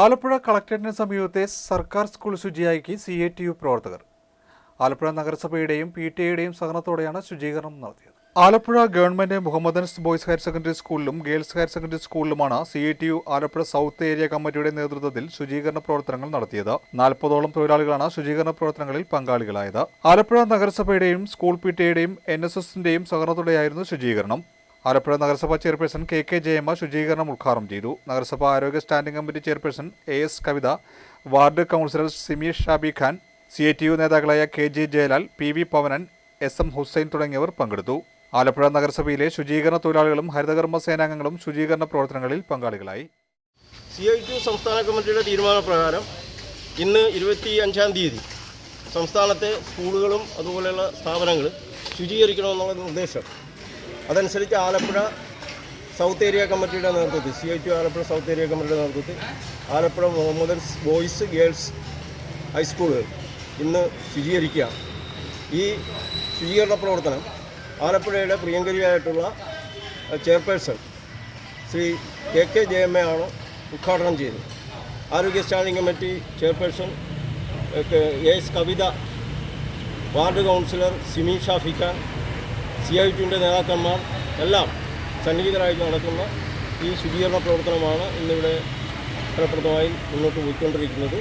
ആലപ്പുഴ കളക്ടറേറ്റിന് സമീപത്തെ സർക്കാർ സ്കൂൾ ശുചിയാക്കി സി എ ടി യു പ്രവർത്തകർ. ആലപ്പുഴ നഗരസഭയുടെയും പി ടി എയുടെയും സഹകരണത്തോടെയാണ് ശുചീകരണം നടത്തിയത്. Alappuzha government Muhammadans boys higher secondary സ്കൂളിലും girls higher secondary സ്കൂളിലുമാണ് C I T U Alappuzha south area കമ്മിറ്റിയുടെ നേതൃത്വത്തിൽ ശുചീകരണ പ്രവർത്തനങ്ങൾ നടത്തിയത്. നാൽപ്പതോളം തൊഴിലാളികളാണ് ശുചീകരണ പ്രവർത്തനങ്ങളിൽ പങ്കാളികളായത്. ആലപ്പുഴ നഗരസഭയുടെയും സ്കൂൾ പി ടി ഐയുടെയും എൻ എസ് എസിന്റെയും സഹകരണത്തോടെയായിരുന്നു ശുചീകരണം. ആലപ്പുഴ നഗരസഭാ ചെയർപേഴ്സൺ കെ കെ ജയമ്മ ശുചീകരണം ഉദ്ഘാടനം ചെയ്തു. നഗരസഭാ ആരോഗ്യ standing committee chairperson A S Kavitha ward councillor Simeesh Shabi Khan C T U നേതാക്കളായ K G Jayalal P V Pavanan S M Hussain തുടങ്ങിയവർ പങ്കെടുത്തു. ആലപ്പുഴ നഗരസഭയിലെ ശുചീകരണ തൊഴിലാളികളും ഹരിതകർമ്മ സേനാംഗങ്ങളും ശുചീകരണ പ്രവർത്തനങ്ങളിൽ പങ്കാളികളായി. സി ഐ ടി സംസ്ഥാന കമ്മിറ്റിയുടെ തീരുമാനപ്രകാരം ഇന്ന് ഇരുപത്തി അഞ്ചാം തീയതി സംസ്ഥാനത്തെ സ്കൂളുകളും അതുപോലെയുള്ള സ്ഥാപനങ്ങൾ ശുചീകരിക്കണമെന്നുള്ള നിർദ്ദേശം അതനുസരിച്ച് ആലപ്പുഴ സൗത്ത് ഏരിയ കമ്മിറ്റിയുടെ നേതൃത്വത്തിൽ C I T Alappuzha south area കമ്മിറ്റിയുടെ നേതൃത്വത്തിൽ ആലപ്പുഴ മുഹമ്മദൻസ് ബോയ്സ് ഗേൾസ് ഹൈസ്കൂളുകൾ ഇന്ന് ശുചീകരിക്കുക ഈ ശുചീകരണ പ്രവർത്തനം ആലപ്പുഴയുടെ പ്രിയങ്കരിയായിട്ടുള്ള ചെയർപേഴ്സൺ ശ്രീ കെ കെ ജയമ്മയാണ് ഉദ്ഘാടനം ചെയ്തത്. ആരോഗ്യ standing committee chairperson S Kavitha ward councillor Simi Shafi Khan C I ടിയുടെ നേതാക്കന്മാർ എല്ലാം സന്നിഹിതരായിട്ട് നടക്കുന്ന ഈ ശുചീകരണ പ്രവർത്തനമാണ് ഇന്നിവിടെ ഫലപ്രദമായി മുന്നോട്ട് പോയിക്കൊണ്ടിരിക്കുന്നത്.